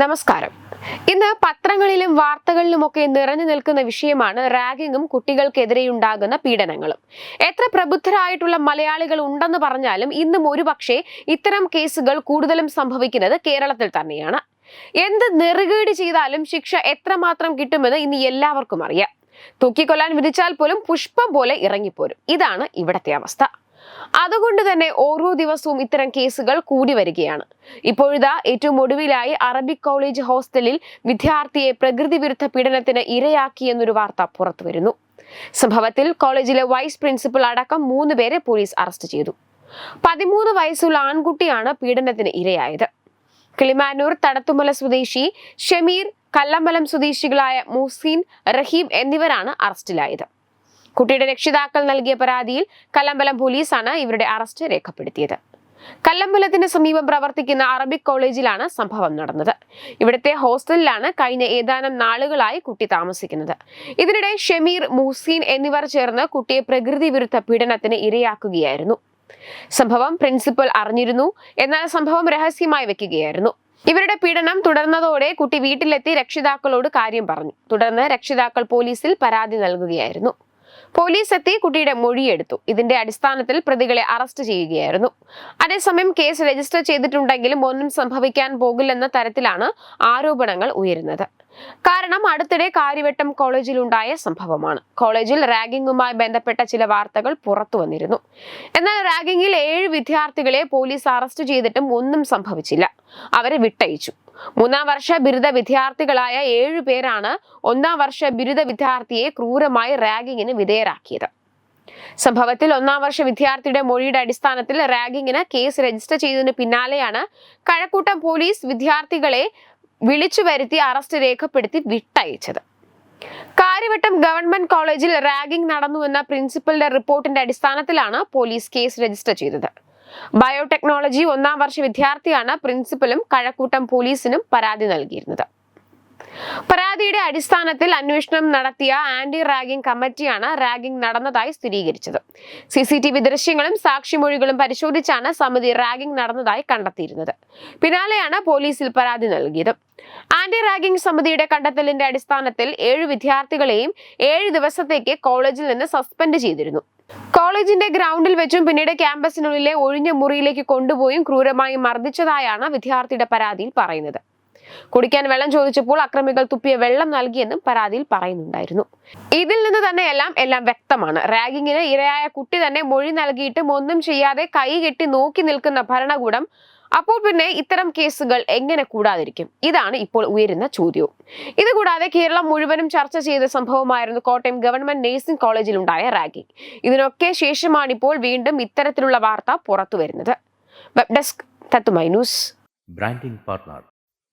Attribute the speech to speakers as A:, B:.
A: നമസ്കാരം. ഇന്ന് പത്രങ്ങളിലും വാർത്തകളിലുമൊക്കെ നിറഞ്ഞു നിൽക്കുന്ന വിഷയമാണ് റാഗിങ്ങും കുട്ടികൾക്കെതിരെയുണ്ടാകുന്ന പീഡനങ്ങളും. എത്ര പ്രബുദ്ധരായിട്ടുള്ള മലയാളികൾ ഉണ്ടെന്ന് പറഞ്ഞാലും ഇന്നും ഒരുപക്ഷെ ഇത്തരം കേസുകൾ കൂടുതലും സംഭവിക്കുന്നത് കേരളത്തിൽ തന്നെയാണ്. എന്ത് നെറുകേട് ചെയ്താലും ശിക്ഷ എത്രമാത്രം കിട്ടുമെന്ന് ഇന്ന് എല്ലാവർക്കും അറിയാം. തൂക്കിക്കൊല്ലാൻ വിധിച്ചാൽ പോലും പുഷ്പം പോലെ ഇറങ്ങിപ്പോരും. ഇതാണ് ഇവിടത്തെ അവസ്ഥ. അതുകൊണ്ട് തന്നെ ഓരോ ദിവസവും ഇത്തരം കേസുകൾ കൂടി വരികയാണ്. ഇപ്പോഴിതാ ഏറ്റവും ഒടുവിലായി അറബിക് കോളേജ് ഹോസ്റ്റലിൽ വിദ്യാർത്ഥിയെ പ്രകൃതി വിരുദ്ധ പീഡനത്തിന് ഇരയാക്കിയെന്നൊരു വാർത്ത പുറത്തു വരുന്നു. സംഭവത്തിൽ കോളേജിലെ വൈസ് പ്രിൻസിപ്പൽ അടക്കം മൂന്ന് പേരെ പോലീസ് അറസ്റ്റ് ചെയ്തു. പതിമൂന്ന് വയസ്സുള്ള ആൺകുട്ടിയാണ് പീഡനത്തിന് ഇരയായത്. കിളിമാനൂർ തടത്തുമല സ്വദേശി ഷമീർ കല്ലമ്പലം സ്വദേശികളായ മുഹ്സീൻ റഹീം എന്നിവരാണ് അറസ്റ്റിലായത്. കുട്ടിയുടെ രക്ഷിതാക്കൾ നൽകിയ പരാതിയിൽ കല്ലമ്പലം പോലീസാണ് ഇവരുടെ അറസ്റ്റ് രേഖപ്പെടുത്തിയത്. കല്ലമ്പലത്തിന് സമീപം പ്രവർത്തിക്കുന്ന അറബിക് കോളേജിലാണ് സംഭവം നടന്നത്. ഇവിടുത്തെ ഹോസ്റ്റലിലാണ് കഴിഞ്ഞ ഏതാനും നാളുകളായി കുട്ടി താമസിക്കുന്നത്. ഇതിനിടെ ഷമീർ മുഹ്സീൻ എന്നിവർ ചേർന്ന് കുട്ടിയെ പ്രകൃതി വിരുദ്ധ പീഡനത്തിന് ഇരയാക്കുകയായിരുന്നു. സംഭവം പ്രിൻസിപ്പൽ അറിഞ്ഞിരുന്നു. എന്നാൽ സംഭവം രഹസ്യമായി വെക്കുകയായിരുന്നു. ഇവരുടെ പീഡനം തുടർന്നതോടെ കുട്ടി വീട്ടിലെത്തി രക്ഷിതാക്കളോട് കാര്യം പറഞ്ഞു. തുടർന്ന് രക്ഷിതാക്കൾ പോലീസിൽ പരാതി നൽകുകയായിരുന്നു. പോലീസ് എത്തി കുട്ടിയുടെ മൊഴിയെടുത്തു. ഇതിന്റെ അടിസ്ഥാനത്തിൽ പ്രതികളെ അറസ്റ്റ് ചെയ്യുകയായിരുന്നു. അതേസമയം കേസ് രജിസ്റ്റർ ചെയ്തിട്ടുണ്ടെങ്കിലും ഒന്നും സംഭവിക്കാൻ പോകില്ലെന്ന തരത്തിലാണ് ആരോപണങ്ങൾ ഉയരുന്നത്. കാരണം അടുത്തിടെ കാര്യവട്ടം കോളേജിലുണ്ടായ സംഭവമാണ്. കോളേജിൽ റാഗിങ്ങുമായി ബന്ധപ്പെട്ട ചില വാർത്തകൾ പുറത്തു വന്നിരുന്നു. എന്നാൽ റാഗിങ്ങിൽ ഏഴ് വിദ്യാർത്ഥികളെ പോലീസ് അറസ്റ്റ് ചെയ്തിട്ടും ഒന്നും സംഭവിച്ചില്ല. അവരെ വിട്ടയച്ചു. മൂന്നാം വർഷ ബിരുദ വിദ്യാർത്ഥികളായ ഏഴു പേരാണ് ഒന്നാം വർഷ ബിരുദ വിദ്യാർത്ഥിയെ ക്രൂരമായി റാഗിങ്ങിന് വിധേയരാക്കിയത്. സംഭവത്തിൽ ഒന്നാം വർഷ വിദ്യാർത്ഥിയുടെ മൊഴിയുടെ അടിസ്ഥാനത്തിൽ റാഗിങ്ങിന് കേസ് രജിസ്റ്റർ ചെയ്തതിന് പിന്നാലെയാണ് കഴക്കൂട്ടം പോലീസ് വിദ്യാർത്ഥികളെ വിളിച്ചു വരുത്തി അറസ്റ്റ് രേഖപ്പെടുത്തി വിട്ടയച്ചത്. കാര്യവട്ടം ഗവൺമെന്റ് കോളേജിൽ റാഗിംഗ് നടന്നുവെന്ന പ്രിൻസിപ്പലിന്റെ റിപ്പോർട്ടിന്റെ അടിസ്ഥാനത്തിലാണ് പോലീസ് കേസ് രജിസ്റ്റർ ചെയ്തത്. ബയോടെക്നോളജി ഒന്നാം വർഷ വിദ്യാർത്ഥിയാണ് പ്രിൻസിപ്പലും കഴക്കൂട്ടം പോലീസിനും പരാതി നൽകിയിരുന്നത്. അടിസ്ഥാനത്തിൽ അന്വേഷണം നടത്തിയ ആന്റി റാഗിംഗ് കമ്മിറ്റിയാണ് റാഗിംഗ് നടന്നതായി സ്ഥിരീകരിച്ചത്. സി സി ടി വി ദൃശ്യങ്ങളും സാക്ഷിമൊഴികളും പരിശോധിച്ചാണ് സമിതി റാഗിംഗ് നടന്നതായി കണ്ടെത്തിയിരുന്നത്. പിന്നാലെയാണ് പോലീസിൽ പരാതി നൽകിയത്. ആന്റി റാഗിംഗ് സമിതിയുടെ കണ്ടെത്തലിന്റെ അടിസ്ഥാനത്തിൽ ഏഴ് വിദ്യാർത്ഥികളെയും ഏഴ് ദിവസത്തേക്ക് കോളേജിൽ നിന്ന് സസ്പെൻഡ് ചെയ്തിരുന്നു. കോളേജിന്റെ ഗ്രൗണ്ടിൽ വെച്ചും പിന്നീട് ക്യാമ്പസിനുള്ളിലെ ഒഴിഞ്ഞ മുറിയിലേക്ക് കൊണ്ടുപോയും ക്രൂരമായി മർദ്ദിച്ചതായാണ് വിദ്യാർത്ഥിയുടെ പരാതിയിൽ പറയുന്നത്. കുടിക്കാൻ വെള്ളം ചോദിച്ചപ്പോൾ അക്രമികൾ തുപ്പിയ വെള്ളം നൽകിയെന്നും പരാതിയിൽ പറയുന്നുണ്ടായിരുന്നു. ഇതിൽ നിന്ന് തന്നെയെല്ലാം എല്ലാം വ്യക്തമാണ്. റാഗിങ്ങിന് ഇരയായ കുട്ടി തന്നെ മൊഴി നൽകിയിട്ടും ഒന്നും ചെയ്യാതെ കൈ കെട്ടി നോക്കി നിൽക്കുന്ന ഭരണകൂടം അപ്പോൾ പിന്നെ ഇത്തരം കേസുകൾ എങ്ങനെ കൂടാതിരിക്കും? ഇതാണ് ഇപ്പോൾ ഉയരുന്ന ചോദ്യവും. ഇതുകൂടാതെ കേരളം മുഴുവനും ചർച്ച ചെയ്ത സംഭവമായിരുന്നു കോട്ടയം ഗവൺമെന്റ് നഴ്സിംഗ് കോളേജിൽ ഉണ്ടായ റാഗിംഗ് ഇതിനൊക്കെ ശേഷമാണ് ഇപ്പോൾ വീണ്ടും ഇത്തരത്തിലുള്ള വാർത്ത പുറത്തു വരുന്നത് വെബ് ഡെസ്ക് തത്തുമൈ news.
B: Branding partner